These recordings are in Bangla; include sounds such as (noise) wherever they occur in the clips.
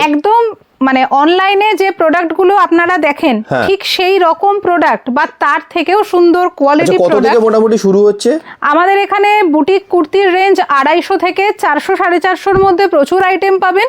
একদম মানে অনলাইনে যে প্রোডাক্টগুলো আপনারা দেখেন হ্যাঁ। ঠিক সেই রকম প্রোডাক্ট বা তার থেকেও সুন্দর আচ্ছা কোয়ালিটি কত থেকে মোটামুটি শুরু হচ্ছে? আমাদের এখানে বুটিক কুর্তির রেঞ্জ আড়াইশো থেকে চারশো সাড়ে চারশোর মধ্যে প্রচুর আইটেম পাবেন।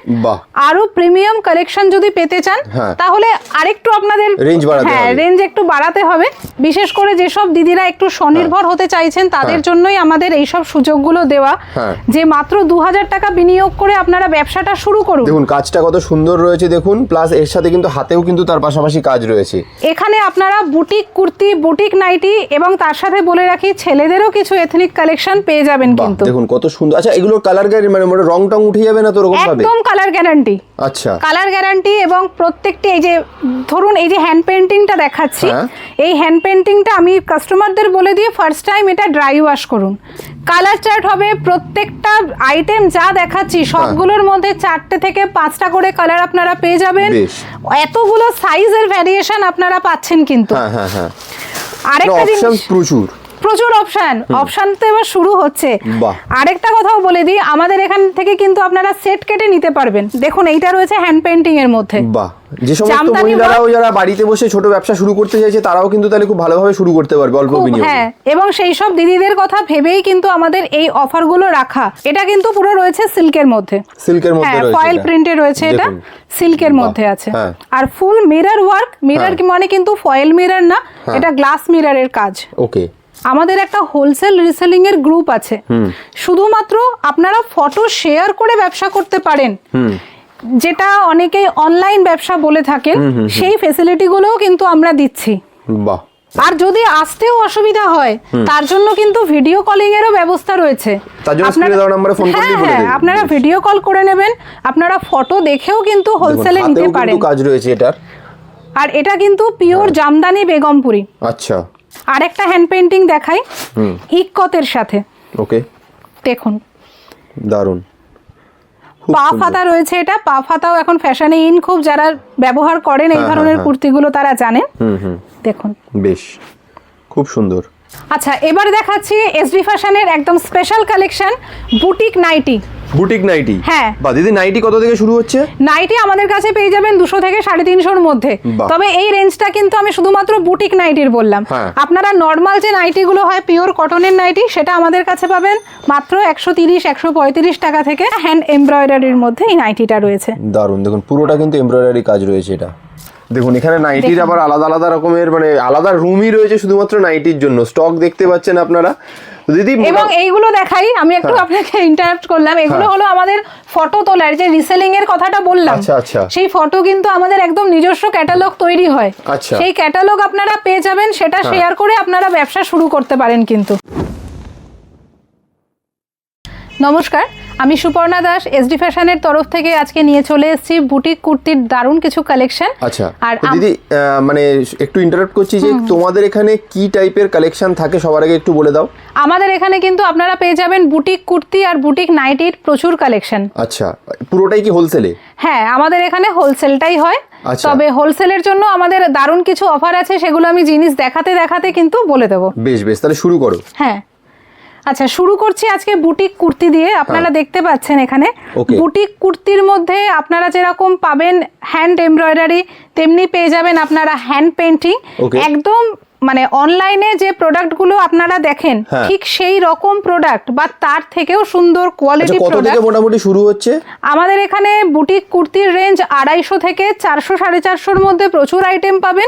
আরও প্রিমিয়াম কালেকশন যদি পেতে চান হ্যাঁ। তাহলে আরেকটু আপনাদের বাড়াতে হ্যাঁ রেঞ্জ একটু বাড়াতে হবে। বিশেষ করে যেসব দিদিরা একটু স্বনির্ভর হতে চাইছেন তাদের হ্যাঁ। জন্যই আমাদের এইসব সুযোগগুলো দেওয়া। হ্যাঁ। যে মাত্র দু হাজার টাকা বিনিয়োগ করে আপনারা ব্যবসাটা শুরু করুন। দেখুন কাজটা কত সুন্দর রয়েছে দেখুন প্লাস এর সাথে কিন্তু হাতেও কিন্তু তার পাশাপাশি কাজ রয়েছে। এখানে আপনারা বুটিক কুর্তি বুটিক নাইটি এবং তার সাথে বলে রাখি ছেলেদেরও কিছু এথনিক কালেকশন পেয়ে যাবেন কিন্তু। দেখুন কত সুন্দর। আচ্ছা এগুলোর কালার গ্যারান্টি মানে মোটা রং টং উঠে যাবে না তো ওরকম ভাবে? একদম কালার গ্যারান্টি আচ্ছা। কালার গ্যারান্টি এবং প্রত্যেকটি এই যে ধরুন এই যে হ্যান্ড পেন্টিংটা দেখাচ্ছি হ্যাঁ। এই হ্যান্ড পেন্টিংটা আমি কাস্টমারদের বলে দিয়ে ফার্স্ট টাইম এটা ড্রাই ওয়াশ করুন। কালার চার্ট হবে প্রত্যেকটা আইটেম যা দেখাচ্ছি হ্যাঁ। সবগুলোর মধ্যে চারটে থেকে পাঁচটা করে কালার আপনারা পেয়ে যাবেন। এতগুলো সাইজের ভ্যারিয়েশন আপনারা পাচ্ছেন কিন্তু হ্যাঁ হ্যাঁ আরেকটা জিনিস প্রচুর প্রচুর অপশন অপশন তো এবার শুরু হচ্ছে। আরেকটা কথাও বলে দিই আমাদের এখান থেকে কিন্তু আপনারা সেট কেটে নিতে পারবেন। দেখুন এইটা রয়েছে হ্যান্ড পেন্টিং এর মধ্যে। বাহ। যে সমস্ত মহিলারাও যারা বাড়িতে বসে ছোট ব্যবসা শুরু করতে চাইছে তারাও কিন্তু তাহলে খুব ভালোভাবে শুরু করতে পারবে অল্প বিনিয়োগে। হ্যাঁ। এবং সেই সব দিদিদের কথা ভেবেই কিন্তু আমাদের এই অফারগুলো রাখা। এটা কিন্তু পুরো রয়েছে সিল্কের মধ্যে। সিল্কের মধ্যে হ্যাঁ রয়েছে ফয়েল। প্রিন্টে রয়েছে এটা। সিল্কের মধ্যে আছে। হ্যাঁ। আর ফুল মিরর ওয়ার্ক মিরর। মানে কিন্তু ফয়েল মিরর না হ্যাঁ। এটা গ্লাস মিররের কাজ। ওকে আমাদের একটা হোলসেল রিসেলিং এর গ্রুপ আছে। শুধুমাত্র আপনারা ফটো শেয়ার করে ব্যবসা করতে পারেন। যেটা অনেকেই অনলাইন ব্যবসা বলে থাকেন সেই ফেসিলিটিগুলোও কিন্তু আমরা দিচ্ছি। বাহ। আর যদি আসতেও অসুবিধা হয় তার জন্য কিন্তু ভিডিও কলিং এরও ব্যবস্থা রয়েছে। হ্যাঁ, হ্যাঁ, আপনারা ভিডিও কল করে নেবেন। আপনারা ফটো দেখেও কিন্তু হোলসেলে নিতে পারেন। কাজ রয়েছে এটার। আর এটা কিন্তু পিওর জামদানি বেগমপুরি। আচ্ছা। আর একটা হ্যান্ড পেন্টিং দেখাই ইকতের সাথে। ওকে। দেখুন। দারুণ পা ফাতা রয়েছে এটা। পা ফাতাও এখন ফ্যাশনে ইন খুব যারা ব্যবহার করেন এই হ্যাঁ, ধরনের হ্যাঁ। কুর্তিগুলো তারা জানেন। হুম হুম। দেখুন। বেশ। খুব সুন্দর। আচ্ছা এবার দেখাচ্ছি এসডি ফ্যাশনের একদম special collection boutique nightie boutique nightie? হ্যাঁ। বা দিদি নাইটি কত থেকে শুরু হচ্ছে? নাইটি আমাদের কাছে পেয়ে যাবেন দুশো থেকে সাড়ে তিনশোর মধ্যে। তবে এই রেঞ্জটা কিন্তু আমি শুধুমাত্র বুটিক নাইটির বললাম। হ্যাঁ। আপনারা নর্মাল যে নাইটিগুলো হয় পিওর কটনের নাইটি সেটা আমাদের কাছে পাবেন মাত্র একশো তিরিশ একশো পঁয়ত্রিশ টাকা থেকে। হ্যান্ড এমব্রয়ডারির মধ্যে এই নাইটিটা রয়েছে। দারুণ দেখুন পুরোটা কিন্তু এমব্রয়ডারি কাজ রয়েছে এটা। দেখুন এখানে নাইটির আবার আলাদা আলাদা রকমের মানে আলাদা রুমই রয়েছে শুধুমাত্র নাইটির জন্য স্টক দেখতে পাচ্ছেন আপনারা দিদি এবং এইগুলো দেখাই আমি একটু হ্যাঁ। আপনাকে ইন্টারাপ্ট করলাম এগুলো হ্যাঁ। হলো আমাদের ফটো তোলার যে রিসেলিং এর কথাটা বললাম আচ্ছা, আচ্ছা। সেই ফটো কিন্তু আমাদের একদম নিজস্ব ক্যাটালগ তৈরি হয় আচ্ছা। সেই ক্যাটালগ আপনারা পেয়ে যাবেন সেটা হ্যাঁ। শেয়ার করে আপনারা ব্যবসা শুরু করতে পারেন কিন্তু নমস্কার আমি সুপর্ণা দাস এসডি ফ্যাশনের তরফ থেকে আজকে নিয়ে চলে এসেছি বুটিক কুর্তির দারুণ কিছু কালেকশন আচ্ছা আর দিদি মানে একটু ইন্টারাপ্ট করছি যে তোমাদের এখানে কি টাইপের কালেকশন থাকে সবার আগে একটু বলে দাও। আমাদের এখানে কিন্তু আপনারা পেয়ে যাবেন বুটিক কুর্তি আর বুটিক নাইটির প্রচুর কালেকশন আচ্ছা পুরোটাই কি হোলসেলে হ্যাঁ আমাদের এখানে হোলসেলটাই হয়। আচ্ছা। তবে হোলসেলের জন্য আমাদের দারুণ কিছু অফার আছে সেগুলো আমি জিনিস দেখাতে দেখাতে কিন্তু বলে দেবো। বেশ বেশ তাহলে শুরু করো। হ্যাঁ। আচ্ছা শুরু করছি আজকে বুটিক কুর্তি দিয়ে। আপনারা দেখতে পাচ্ছেন এখানে। হ্যাঁ। বুটিক কুর্তির মধ্যে আপনারা যেরকম পাবেন হ্যান্ড এমব্রয়ডারি তেমনি পেয়ে যাবেন আপনারা হ্যান্ড পেন্টিং একদম মানে অনলাইনে যে প্রোডাক্টগুলো আপনারা দেখেন হ্যাঁ। ঠিক সেই রকম প্রোডাক্ট বা তার থেকেও সুন্দর আচ্ছা কোয়ালিটি কত থেকে মোটামুটি শুরু হচ্ছে? আমাদের এখানে বুটিক কুর্তির রেঞ্জ আড়াইশো থেকে চারশো সাড়ে চারশোর মধ্যে প্রচুর আইটেম পাবেন।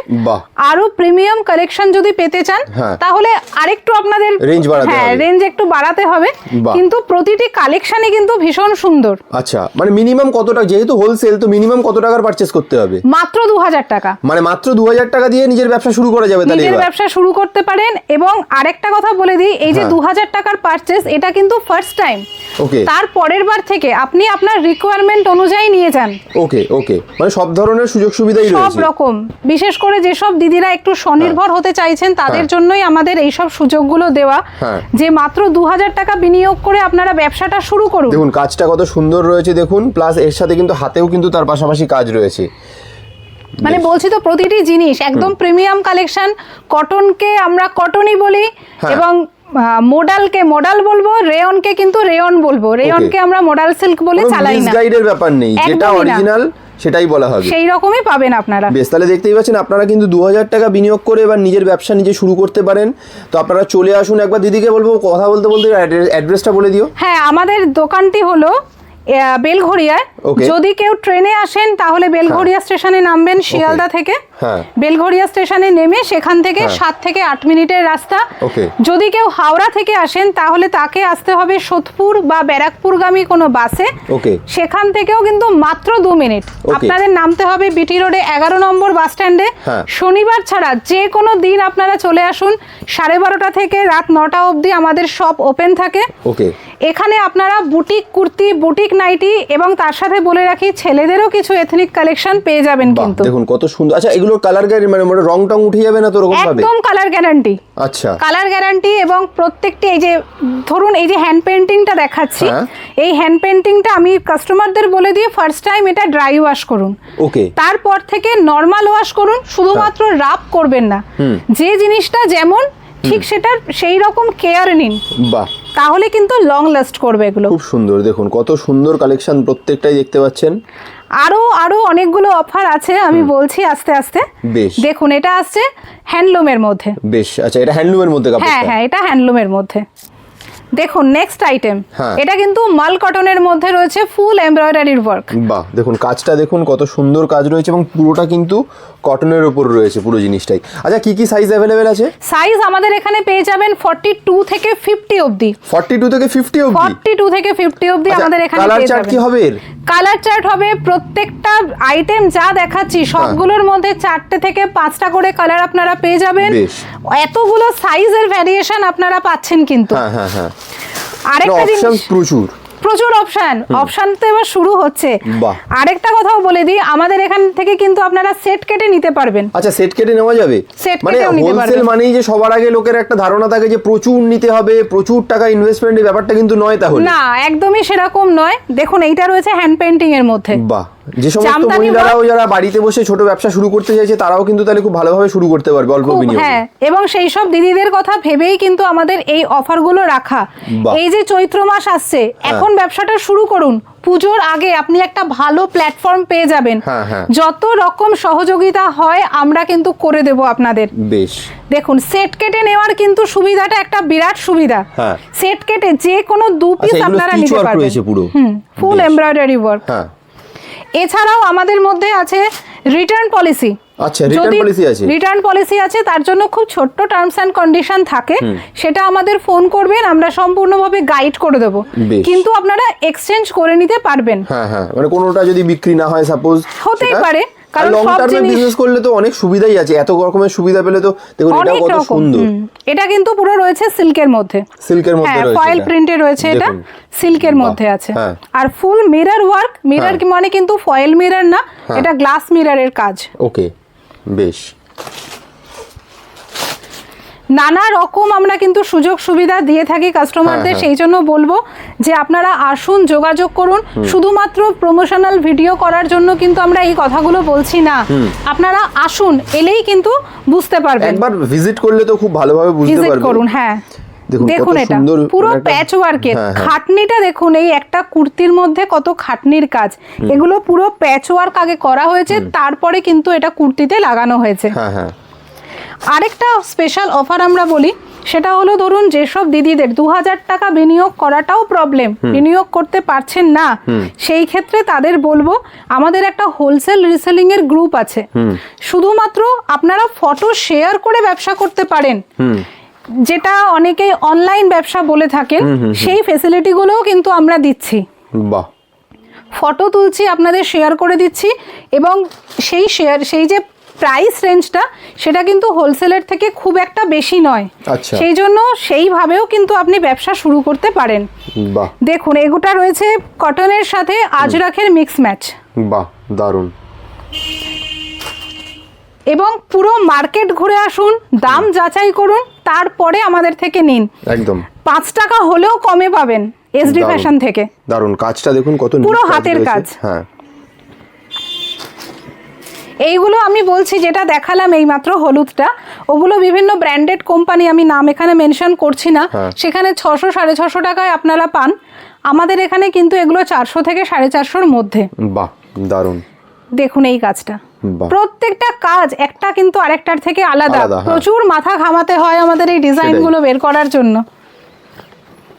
আরও প্রিমিয়াম কালেকশন যদি পেতে চান হ্যাঁ। তাহলে আরেকটু আপনাদের Range বাড়াতে হ্যাঁ রেঞ্জ একটু বাড়াতে হবে। কিন্তু প্রতিটি কালেকশনই কিন্তু ভীষণ সুন্দর। আচ্ছা মানে মিনিমাম কত টাকা যেহেতু হোলসেল তো মিনিমাম কত টাকার পারচেস করতে হবে? মাত্র দু হাজার টাকা। মানে মাত্র দু হাজার টাকা দিয়ে নিজের ব্যবসা শুরু করা যাবে তাহলে ব্যবসা শুরু করতে পারেন এবং আরেকটা কথা বলে দিই এই যে হ্যাঁ। দু টাকার পারচেস এটা কিন্তু ফার্স্ট টাইম ওকে। তার পরের বার থেকে আপনি আপনার রিকোয়ারমেন্ট অনুযায়ী নিয়ে যান। ওকে ওকে। মানে সব ধরনের সুযোগ সুবিধাই সব রকম। বিশেষ করে যেসব দিদিরা একটু স্বনির্ভর হতে চাইছেন তাদের হ্যাঁ। জন্যই আমাদের এইসব সুযোগগুলো দেওয়া। হ্যাঁ। যে মাত্র দু হাজার টাকা বিনিয়োগ করে আপনারা ব্যবসাটা শুরু করুন। দেখুন কাজটা কত সুন্দর রয়েছে দেখুন। প্লাস এর সাথে কিন্তু হাতেও কিন্তু তার পাশাপাশি কাজ রয়েছে। মানে বলছি তো প্রতিটি জিনিস একদম প্রিমিয়াম কালেকশন কটনকে আমরা কটনই বলি হ্যাঁ। এবং মোডালকে মোডাল বলব রেয়নকে কিন্তু রেয়ন বলব। রেয়নকে আমরা মোডাল সিল্ক বলে চালাই না। গাইডের ব্যাপার নেই যেটা অরিজিনাল সেটাই বলা হবে। সেই রকমই পাবেন আপনারা। বেশ তাহলে দেখতেই পাচ্ছেন আপনারা কিন্তু দু হাজার টাকা বিনিয়োগ করে এবার নিজের ব্যবসা নিজে শুরু করতে পারেন। তো আপনারা চলে আসুন একবার দিদিকে বলব কথা বলতে বলতে অ্যাড্রেসটা বলে দিও। হ্যাঁ আমাদের দোকানটি হলো বেলঘড়িয়ায়। যদি কেউ ট্রেনে আসেন তাহলে বেলঘড়িয়া স্টেশনে নামবেন শিয়ালদা থেকে। হ্যাঁ। বেলঘড়িয়া স্টেশনে নেমে সেখান থেকে হ্যাঁ। সাত থেকে আট মিনিটের রাস্তা। যদি কেউ হাওড়া থেকে আসেন তাহলে তাকে আসতে হবে সোদপুর বা ব্যারাকপুরগামী কোনো বাসে। সেখান থেকেও কিন্তু মাত্র দু মিনিট। আপনাদের নামতে হবে বিটি রোডে এগারো নম্বর বাস স্ট্যান্ডে। হ্যাঁ। শনিবার ছাড়া যে কোনো দিন আপনারা চলে আসুন। সাড়ে বারোটা থেকে রাত নটা অবধি আমাদের শপ ওপেন থাকে। এখানে আপনারা বুটিক কুর্তি বুটিক নাইটি এবং তার সাথে বলে রাখি ছেলেদেরও কিছু এথনিক কালেকশন পেয়ে যাবেন কিন্তু। দেখুন কত সুন্দর। আচ্ছা এগুলোর কালার গ্যারি মানে রং টং উঠে যাবে না তো ওরকম ভাবে? একদম কালার গ্যারান্টি আচ্ছা। কালার গ্যারান্টি এবং প্রত্যেকটি এই যে ধরুন এই যে হ্যান্ড পেন্টিংটা দেখাচ্ছি হ্যাঁ। এই হ্যান্ড পেন্টিংটা আমি কাস্টমারদের বলে দিয়ে ফার্স্ট টাইম এটা ড্রাই ওয়াশ করুন। ওকে তারপর থেকে নর্মাল ওয়াশ করুন শুধুমাত্র রাব করবেন না। যে জিনিসটা যেমন ঠিক সেটার সেই রকম কেয়ার নিন। বাহ। তাহলে কিন্তু লং লাস্ট করবে এগুলো। খুব সুন্দর দেখুন কত সুন্দর কালেকশন প্রত্যেকটাই দেখতে পাচ্ছেন। আরও আরও অনেকগুলো অফার আছে আমি বলছি আস্তে আস্তে। বেশ। দেখুন এটা আসছে হ্যান্ডলুমের মধ্যে। বেশ আচ্ছা এটা হ্যান্ডলুমের মধ্যে হ্যাঁ হ্যাঁ এটা হ্যান্ডলুমের মধ্যে। দেখুন নেক্সট আইটেম হ্যাঁ। এটা কিন্তু মাল কটনের মধ্যে রয়েছে ফুল এমব্রয়ডারির ওয়ার্ক বাহ দেখুন কাজটা দেখুন কত সুন্দর কাজ রয়েছে এবং পুরোটা কিন্তু কটনের উপর রয়েছে পুরো জিনিসটাই। আচ্ছা কি কি সাইজ अवेलेबल আছে? সাইজ আমাদের এখানে পেয়ে যাবেন ফর্টি টু থেকে ফিফটি অবধি। ফর্টি টু থেকে ফিফটি অবধি? ফর্টি টু থেকে ফিফটি অবধি আমাদের এখানে কালার চার্ট কি হবে কালার চার্ট হবে প্রত্যেকটা আইটেম যা দেখাচ্ছি হ্যাঁ। সবগুলোর মধ্যে চারটে থেকে পাঁচটা করে কালার আপনারা পেয়ে যাবেন। এতগুলো সাইজের ভ্যারিয়েশন আপনারা পাচ্ছেন কিন্তু। হ্যাঁ হ্যাঁ আরেকটা জিনিস প্রচুর। প্রচুর অপশন অপশন তো এবার শুরু হচ্ছে। আরেকটা কথাও বলে দিই আমাদের এখান থেকে কিন্তু আপনারা সেট কেটে নিতে পারবেন। আচ্ছা সেট কেটে নেওয়া যাবে? মানে হোলসেল। মানেই যে সবার আগে লোকের একটা ধারণা থাকে যে প্রচুর নিতে হবে প্রচুর টাকা ইনভেস্টমেন্ট এই ব্যাপারটা কিন্তু নয় তাহলে। না একদমই সেরকম নয়। দেখুন এইটা রয়েছে হ্যান্ড পেন্টিং এর মধ্যে। বাহ। যে সমস্ত মহিলারাও যারা বাড়িতে বসে ছোট ব্যবসা শুরু করতে চাইছে তারাও কিন্তু তাহলে খুব ভালোভাবে শুরু করতে পারবে অল্প বিনিয়োগে। হ্যাঁ এবং সেই সব দিদিদের কথা ভেবেই কিন্তু আমাদের এই অফারগুলো রাখা। এই যে চৈত্র মাস আসছে এখন ব্যবসাটা শুরু করুন। পুজোর আগে আপনি একটা ভালো প্ল্যাটফর্ম পেয়ে যাবেন। হ্যাঁ, হ্যাঁ। যত রকম সহযোগিতা হয় আমরা কিন্তু করে দেব আপনাদের। বেশ। দেখুন সেট কেটে নেওয়ার কিন্তু সুবিধাটা একটা বিরাট সুবিধা। হ্যাঁ। সেট কেটে যে কোনো দু পিস আচ্ছা, আপনারা নিতে পারবেন। ফুল এমব্রয়ডারি ওয়ার্ক হ্যাঁ। এছাড়াও আমাদের মধ্যে আছে রিটার্ন পলিসি আচ্ছা, return policy আছে? রিটার্ন পলিসি আছে তার জন্য খুব ছোট্ট টার্মস অ্যান্ড কন্ডিশন থাকে। সেটা আমাদের ফোন করবেন আমরা সম্পূর্ণভাবে গাইড করে দেব। কিন্তু আপনারা এক্সচেঞ্জ করে নিতে পারবেন। হ্যাঁ হ্যাঁ মানে কোনোটা যদি বিক্রি না হয় সাপোজ হতেই পারে, কারণ লং টার্মে বিজনেস করলে তো অনেক সুবিধাই আছে। এত রকমের সুবিধা পেলে তো দেখুন এটা কত সুন্দর। এটা কিন্তু পুরো রয়েছে সিল্কের মধ্যে। সিল্কের মধ্যে হ্যাঁ রয়েছে ফয়েল। প্রিন্টে রয়েছে এটা। সিল্কের মধ্যে আছে। হ্যাঁ। আর ফুল মিরর ওয়ার্ক মিরর। মানে কিন্তু ফয়েল মিরর না হ্যাঁ। এটা গ্লাস মিররের কাজ। ওকে বেশ। নানা রকম আমরা কিন্তু সুযোগ সুবিধা দিয়ে থাকি কাস্টমারদের। সেই জন্য বলব যে আপনারা আসুন যোগাযোগ করুন। শুধুমাত্র প্রমোশনাল ভিডিও করার জন্য কিন্তু আমরা এই কথাগুলো বলছি না। আপনারা আসুন এলেই কিন্তু বুঝতে পারবেন। একবার ভিজিট করলে তো খুব ভালোভাবে বুঝতে ভিজিট করুন হ্যাঁ। দেখুন এটা। পুরো প্যাচ ওয়ার্কের হ্যাঁ। খাটনিটা দেখুন এই একটা কুর্তির মধ্যে কত খাটনির কাজ। এগুলো পুরো প্যাচ ওয়ার্ক আগে করা হয়েছে তারপরে কিন্তু এটা কুর্তিতে লাগানো হয়েছে। হ্যাঁ হ্যাঁ। আরেকটা স্পেশাল অফার আমরা বলি সেটা হলো ধরুন যেসব দিদিদের দু হাজার টাকা বিনিয়োগ করাটাও প্রবলেম বিনিয়োগ করতে পারছেন না সেই ক্ষেত্রে তাদের বলব আমাদের একটা হোলসেল রিসেলিং এর গ্রুপ আছে। শুধুমাত্র আপনারা ফটো শেয়ার করে ব্যবসা করতে পারেন। যেটা অনেকেই অনলাইন ব্যবসা বলে থাকেন সেই ফেসিলিটিগুলোও কিন্তু আমরা দিচ্ছি। বাহ। ফটো তুলছি আপনাদের শেয়ার করে দিচ্ছি এবং সেই শেয়ার সেই যে প্রাইস রেঞ্জটা সেটা কিন্তু হোলসেলের থেকে খুব একটা বেশি নয়। আচ্ছা। সেই জন্য সেইভাবেও কিন্তু আপনি ব্যবসা শুরু করতে পারেন। দেখুন এগুটা রয়েছে কটনের সাথে আজরাখের মিক্স ম্যাচ বাহ দারুণ। এবং পুরো মার্কেট ঘুরে আসুন দাম যাচাই করুন তারপরে আমাদের থেকে নিন। একদম। পাঁচ টাকা হলেও কমে পাবেন এসডি। ফ্যাশন থেকে। দারুণ। কাজটা দেখুন কত পুরো হাতের কাজ। হ্যাঁ। এইগুলো আমি বলছি যেটা দেখালাম এইমাত্র হলুদটা ওগুলো বিভিন্ন ব্র্যান্ডেড কোম্পানি আমি নাম এখানে মেনশন করছি না। হ্যাঁ। সেখানে ছশো সাড়ে ছশো টাকায় আপনারা পান। আমাদের এখানে কিন্তু এগুলো চারশো থেকে সাড়ে চারশোর মধ্যে। বাহ দারুণ। দেখুন এই কাজটা। প্রত্যেকটা কাজ একটা কিন্তু আরেকটার থেকে আলাদা। হ্যাঁ। প্রচুর মাথা ঘামাতে হয় আমাদের এই ডিজাইনগুলো বের করার জন্য।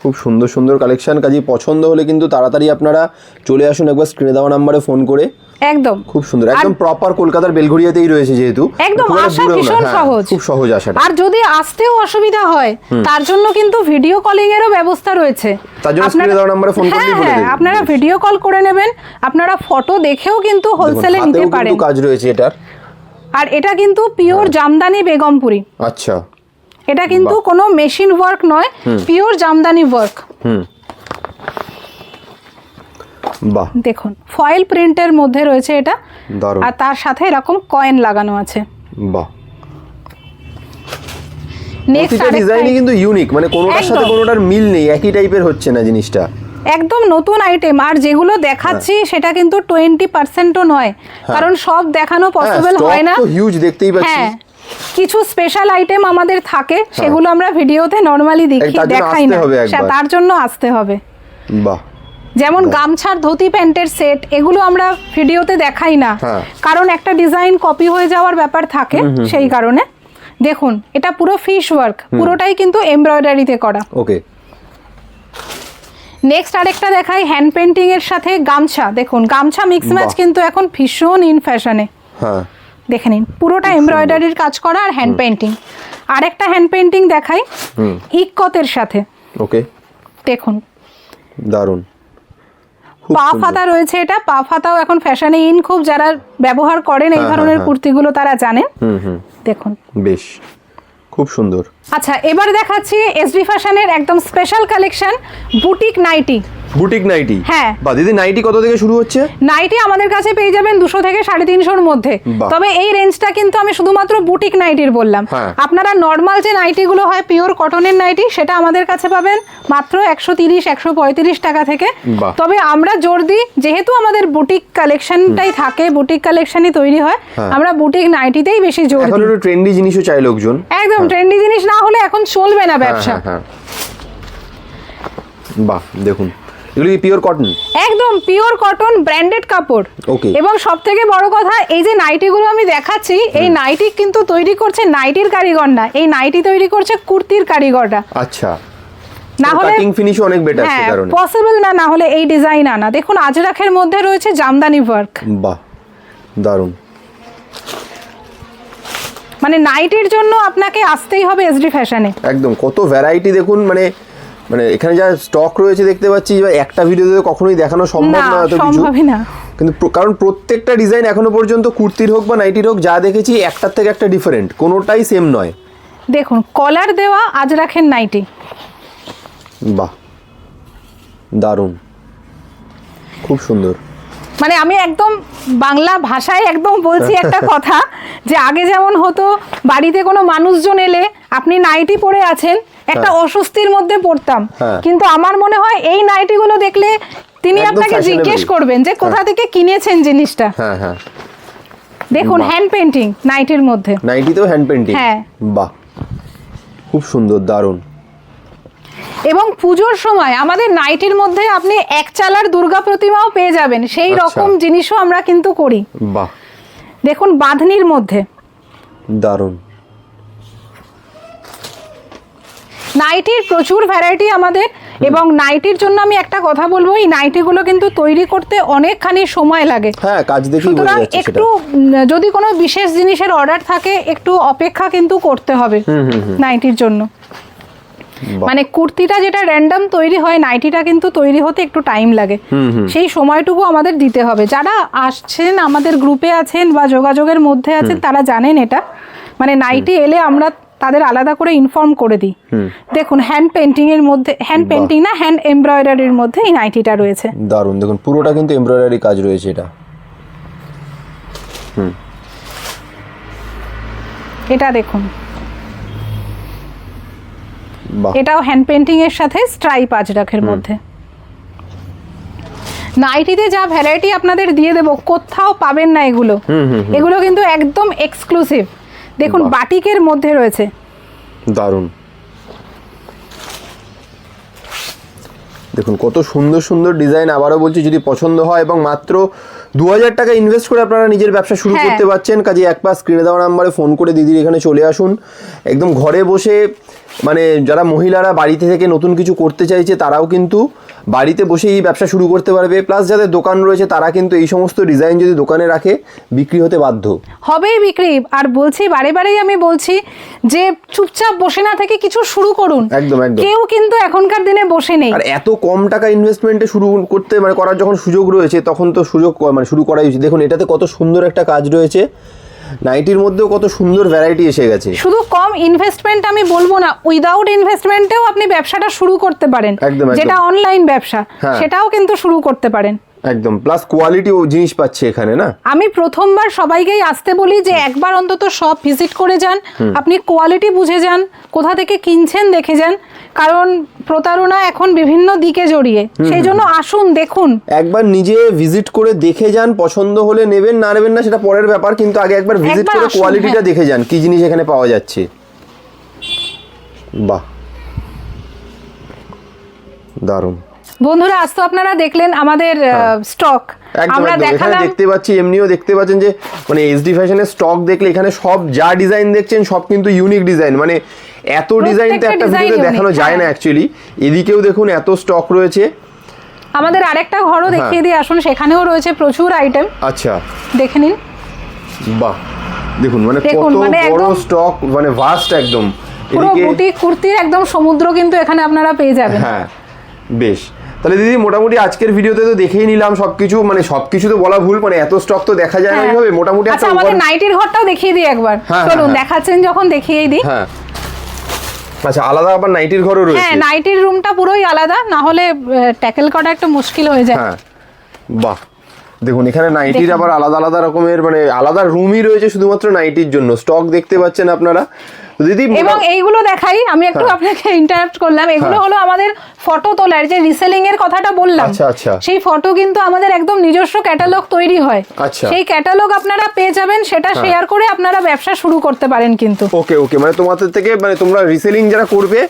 খুব সুন্দর সুন্দর কালেকশন কাজে পছন্দ হলে কিন্তু তাড়াতাড়ি আপনারা চলে আসুন একবার স্ক্রিনে দেওয়া নাম্বারে ফোন করে। একদম। খুব সুন্দর। একদম প্রপার কলকাতার বেলঘড়িয়াতেই রয়েছে যেহেতু। একদম, আসা ভীষণ হ্যাঁ, সহজ। খুব সহজ আসাটা আর যদি আসতেও অসুবিধা হয় তার জন্য কিন্তু ভিডিও কলিং এরও ব্যবস্থা রয়েছে। তার জন্য এ দেওয়া নাম্বারে phone করলেই হ্যাঁ, বলে হ্যাঁ, দেবে। আপনারা ভিডিও কল করে নেবেন। আপনারা ফটো দেখেও কিন্তু হোলসেলে নিতে পারেন। কাজ রয়েছে এটার। আর এটা কিন্তু পিওর জামদানি বেগমপুরি। আচ্ছা। এটা কিন্তু কোনো মেশিন ওয়ার্ক নয় পিওর জামদানি ওয়ার্ক হুম। বাহ। দেখুন ফয়েল প্রিন্টের মধ্যে রয়েছে এটা আর তার সাথে এরকম কয়েন লাগানো আছে। বাহ। নেক্সট ডিজাইনই কিন্তু ইউনিক মানে কোনোটার সাথে একদম। কোনোটার মিল নেই একই টাইপের হচ্ছে না জিনিসটা। একদম নতুন আইটেম আর যেগুলো দেখাচ্ছি হ্যাঁ। সেটা কিন্তু টোয়েন্টি পার্সেন্টও নয়। কারণ সব দেখানো পসিবল হ্যাঁ, হয় না। হিউজ দেখতেই পাচ্ছি। হ্যাঁ কিছু স্পেশাল আইটেম আমাদের থাকে সেগুলো আমরা ভিডিওতে নর্মালি দেখি হ্যাঁ। দেখাই না। তার জন্য আসতে হবে। বাহ। যেমন গামছার ধুতি প্যান্টের সেট এগুলো আমরা ভিডিওতে দেখাই না। হ্যাঁ। কারণ একটা ডিজাইন কপি হয়ে যাওয়ার ব্যাপার থাকে সেই কারণে। দেখুন এটা পুরো ফিশ ওয়ার্ক পুরোটাই কিন্তু এমব্রয়ডারিতে করা। ওকে। নেক্সট আরেকটা দেখাই হ্যান্ড পেন্টিং এর সাথে গামছা। দেখুন গামছা মিক্স ম্যাচ কিন্তু এখন ভীষণ ইন ফ্যাশনে হ্যাঁ। দেখে নিন পুরোটা এমব্রয়ডারির কাজ করা আর হ্যান্ড পেন্টিং আরেকটা হ্যান্ড পেন্টিং দেখাই ইকতের সাথে। ওকে। দেখুন। দারুণ। পা ফাতা রয়েছে এটা। পা ফাতাও এখন ফ্যাশনে ইন খুব যারা ব্যবহার করেন এই হ্যাঁ, ধরনের হ্যাঁ। কুর্তিগুলো তারা জানেন দেখুন। বেশ। খুব সুন্দর। আচ্ছা এবার দেখাচ্ছি এসবি ফ্যাশনের একদম special collection boutique nightie boutique nightie হ্যাঁ। বা দিদি নাইটি কত থেকে শুরু হচ্ছে? নাইটি আমাদের কাছে পেয়ে যাবেন দুশো থেকে সাড়ে তিনশোর মধ্যে। তবে এই রেঞ্জটা কিন্তু আমি শুধুমাত্র বুটিক নাইটির বললাম। হ্যাঁ। আপনারা নর্মাল যে নাইটিগুলো হয় পিওর কটনের নাইটি সেটা আমাদের কাছে পাবেন মাত্র একশো তিরিশ একশো পঁয়ত্রিশ টাকা থেকে। তবে আমরা জোর দিই যেহেতু আমাদের বুটিক কালেকশনটাই থাকে বুটিক কালেকশনই তৈরি হয় হ্যাঁ। আমরা বুটিক নাইটিতেই বেশি জোর দিই। ট্রেন্ডি জিনিসও চাই লোকজন। একদম ট্রেন্ডি জিনিস না হলে এখন চলবে না ব্যবসা। হ্যাঁ, হ্যাঁ, হ্যাঁ। বাহ দেখুন। এগুলো কি পিওর কটন একদম পিওর কটন ব্র্যান্ডেড কাপড়। Okay. এবং সব থেকে বড় কথা এই যে নাইটিগুলো আমি দেখাচ্ছি এই নাইটি কিন্তু তৈরি করছে নাইটির কারিগর না এই নাইটি তৈরি করছে কুর্তির কারিগররা। আচ্ছা। না হলে কাটিং ফিনিশ অনেক বেটার সে হ্যাঁ কারণে। পসিবল না না হলে এই ডিজাইন আনা। দেখুন আজরাখের মধ্যে রয়েছে জামদানি ওয়ার্ক বাহ দারুণ। মানে নাইটির জন্য আপনাকে আসতেই হবে এসডি ফ্যাশনে একদম কত ভ্যারাইটি দেখুন মানে মানে এখানে যা স্টক রয়েছে দেখতে পাচ্ছি যে একটা ভিডিওতে কখনোই দেখানো সম্ভব না এত কিছু। কিন্তু কারণ প্রত্যেকটা ডিজাইন এখনও পর্যন্ত কুর্তির হোক বা নাইটির হোক যা দেখেছি একটার থেকে একটা ডিফারেন্ট কোনোটাই সেম নয়। দেখুন কলার দেওয়া আজ রাখেন নাইটি বাহ দারুণ। খুব সুন্দর। মানে আমি একদম বাংলা ভাষায় একদম বলছি একটা (laughs) কথা যে আগে যেমন হতো বাড়িতে কোনো মানুষজন এলে আপনি নাইটি পরে আছেন একটা হ্যাঁ। অস্বস্তির মধ্যে পড়তাম। হ্যাঁ। কিন্তু আমার মনে হয় এই নাইটিগুলো দেখলে তিনি আপনাকে জিজ্ঞেস করবেন যে কোথা থেকে কিনেছেন জিনিসটা। হ্যাঁ হ্যাঁ। দেখুন। হ্যান্ড পেন্টিং নাইটির মধ্যে। নাইটিতেও হ্যান্ড পেন্টিং হ্যাঁ। বাহ। খুব সুন্দর দারুণ। এবং পুজোর সময় আমাদের নাইটির মধ্যে আপনি এক চালার দুর্গা প্রতিমাও পেয়ে যাবেন। সেই আচ্ছা। রকম জিনিসও আমরা কিন্তু করি। বাহ। দেখুন বাঁধনির মধ্যে। দারুণ। নাইটির প্রচুর ভ্যারাইটি আমাদের এবং নাইটির জন্য আমি একটা কথা বলব এই নাইটিগুলো কিন্তু তৈরি করতে অনেকখানি সময় লাগে। হ্যাঁ কাজ বোঝা সুতরাং একটু যদি কোনো বিশেষ জিনিসের অর্ডার থাকে একটু অপেক্ষা কিন্তু করতে হবে নাইটির জন্য। মানে কুর্তিটা যেটা র্যান্ডম তৈরি হয় নাইটিটা কিন্তু তৈরি হতে একটু টাইম লাগে। সেই সময়টুকু আমাদের দিতে হবে। যারা আসছেন আমাদের গ্রুপে আছেন বা যোগাযোগের মধ্যে আছেন তারা জানেন এটা। মানে নাইটি এলে আমরা তাদের আলাদা করে ইনফর্ম করে দিই। দেখুন হ্যান্ড পেন্টিং এর মধ্যে হ্যান্ড পেন্টিং না হ্যান্ড এমব্রয়ডারির মধ্যে এই নাইটিটা রয়েছে। দারুণ। দেখুন পুরোটা কিন্তু এমব্রয়ডারি কাজ রয়েছে এটা। এটা দেখুন। এটাও হ্যান্ড পেন্টিং এর সাথে স্ট্রাইপ আজরাখের মধ্যে। নাইটিতে যা ভ্যারাইটি আপনাদের দিয়ে দেবো কোথাও পাবেন না এগুলো। এগুলো কিন্তু একদম এক্সক্লুসিভ দেখুন বাটিকের মধ্যে রয়েছে। দারুণ। দেখুন কত সুন্দর সুন্দর ডিজাইন আবারও বলছি যদি পছন্দ হয় এবং মাত্র দু হাজার টাকা ইনভেস্ট করে আপনারা নিজের ব্যবসা শুরু হ্যাঁ। করতে পারছেন কাজে এক পাশ স্ক্রিনে দেওয়া নাম্বারে ফোন করে দিদির এখানে চলে আসুন। একদম ঘরে বসে মানে যারা মহিলারা বাড়িতে থেকে নতুন কিছু করতে চাইছে তারাও কিন্তু বাড়িতে বসে এই ব্যবসা শুরু করতে পারবে। প্লাস যাদের দোকান রয়েছে তারা কিন্তু এই সমস্ত ডিজাইন যদি দোকানে রাখে বিক্রি হতে বাধ্য। হবেই বিক্রি। আর বলছি বারে বারেই আমি বলছি যে চুপচাপ বসে না থেকে কিছু শুরু করুন। একদম, একদম। কেউ কিন্তু এখনকার দিনে বসে নেই। আর এত কম টাকা ইনভেস্টমেন্টে শুরু করতে মানে করার যখন সুযোগ রয়েছে তখন তো সুযোগ মানে শুরু করাই উচিত। দেখুন এটাতে কত সুন্দর একটা কাজ রয়েছে। নাইটির মধ্যেও কত সুন্দর ভ্যারাইটি এসে গেছে শুধু কম ইনভেস্টমেন্ট আমি বলব না উইদাউট ইনভেস্টমেন্টেও আপনি ব্যবসাটা শুরু করতে পারেন। যেটা অনলাইন ব্যবসা হ্যাঁ। সেটাও কিন্তু শুরু করতে পারেন একদম। প্লাস কোয়ালিটি ও জিনিস পাচ্ছে এখানে না? আমি প্রথমবার সবাইকেই আসতে বলি যে একবার অন্তত সব ভিজিট করে যান। আপনি কোয়ালিটি বুঝে যান কোথা থেকে কিনছেন দেখে যান। কারণ প্রতারণা এখন বিভিন্ন দিকে জড়িয়ে। সেই জন্য আসুন দেখুন। একবার নিজে ভিজিট করে দেখে যান পছন্দ হলে নেবেন না নেবেন না সেটা পরের ব্যাপার কিন্তু আগে একবার ভিজিট করে কোয়ালিটিটা হ্যাঁ। দেখে যান কি জিনিস এখানে পাওয়া যাচ্ছে। বাহ। দারুণ। বন্ধুরা আজ তো আপনারা দেখলেন আমাদের স্টক হ্যাঁ। একদম আমরা দেখালাম দেখতে পাচ্ছি এমনিও দেখতে পাচ্ছেন যে মানে এসডি ফ্যাশনের স্টক দেখলে এখানে সব যা ডিজাইন দেখছেন সব কিন্তু ইউনিক ডিজাইন মানে এত ডিজাইন তো একটা ভিডিওতে দেখানো যায় না। অ্যাকচুয়ালি এদিকেও দেখুন এত স্টক রয়েছে। আমাদের আরেকটা ঘরও হ্যাঁ। দেখিয়ে দিয়ে আসুন সেখানেও রয়েছে প্রচুর আইটেম আচ্ছা। দেখে নিন। বাহ। দেখুন মানে কত মানে বড় স্টক মানে ভাস্ট একদম। পুরো এদিকে বুটি কুর্তির একদম সমুদ্র কিন্তু এখানে আপনারা পেয়ে যাবেন। হ্যাঁ। বেশ। তাহলে দিদি মোটামুটি আজকের ভিডিওতে তো দেখেই নিলাম সবকিছু। মানে সবকিছু তো বলা ভুল মানে এত স্টক তো দেখা যায় না হ্যাঁ। এইভাবে মোটামুটি আচ্ছা আমাদের নাইটির ঘরটাও দেখিয়ে দিই একবার। হ্যাঁ, চলুন হ্যাঁ। দেখাচ্ছেন যখন দেখিয়েই দিই। হ্যাঁ। আচ্ছা আলাদা আবার নাইটির ঘরও রয়েছে? হ্যাঁ নাইটির রুমটা পুরোই আলাদা না হলে ট্যাকেল করা একটু মুশকিল হয়ে যায়। হ্যাঁ। বাহ। দেখুন এখানে নাইটির আবার আলাদা আলাদা রকমের মানে আলাদা রুমই রয়েছে শুধুমাত্র নাইটির জন্য। স্টক দেখতে পাচ্ছেন আপনারা। দিদি এবং এইগুলো দেখাই আমি একটু হ্যাঁ। আপনাকে ইন্টারাপ্ট করলাম এগুলো হ্যাঁ। হলো আমাদের ফটো তোলার যে রিসেলিং এর কথাটা বললাম আচ্ছা, আচ্ছা। সেই ফটো কিন্তু আমাদের একদম নিজস্ব ক্যাটালগ তৈরি হয় আচ্ছা। সেই ক্যাটালগ আপনারা পেয়ে যাবেন সেটা শেয়ার করে আপনারা ব্যবসা শুরু করতে পারেন কিন্তু ওকে ওকে মানে তোমাদের থেকে মানে তোমরা রিসেলিং যারা করবে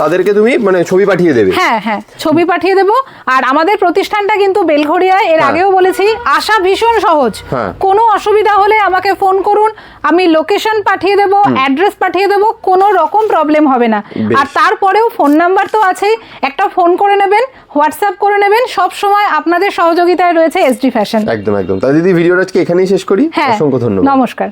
তাদেরকে তুমি মানে ছবি পাঠিয়ে দেবে হ্যাঁ হ্যাঁ ছবি পাঠিয়ে দেবো আর আমাদের প্রতিষ্ঠানটা কিন্তু বেলঘড়িয়ায় এর হ্যাঁ। আগেও বলেছি আসা ভীষণ সহজ হ্যাঁ। কোনো অসুবিধা হলে আমাকে ফোন করুন আমি লোকেশন পাঠিয়ে দেবো অ্যাড্রেস পাঠিয়ে দেবো কোনো রকম প্রবলেম হবে না। আর তারপরেও ফোন নাম্বার তো আছেই। একটা ফোন করে নেবেন হোয়াটসঅ্যাপ করে নেবেন সব সময় আপনাদের সহযোগিতায় রয়েছে এসডি ফ্যাশন একদম একদম। তাহলে দিদি ভিডিওটা আজকে এখানেই শেষ করি। হ্যাঁ অসংখ্য ধন্যবাদ। নমস্কার।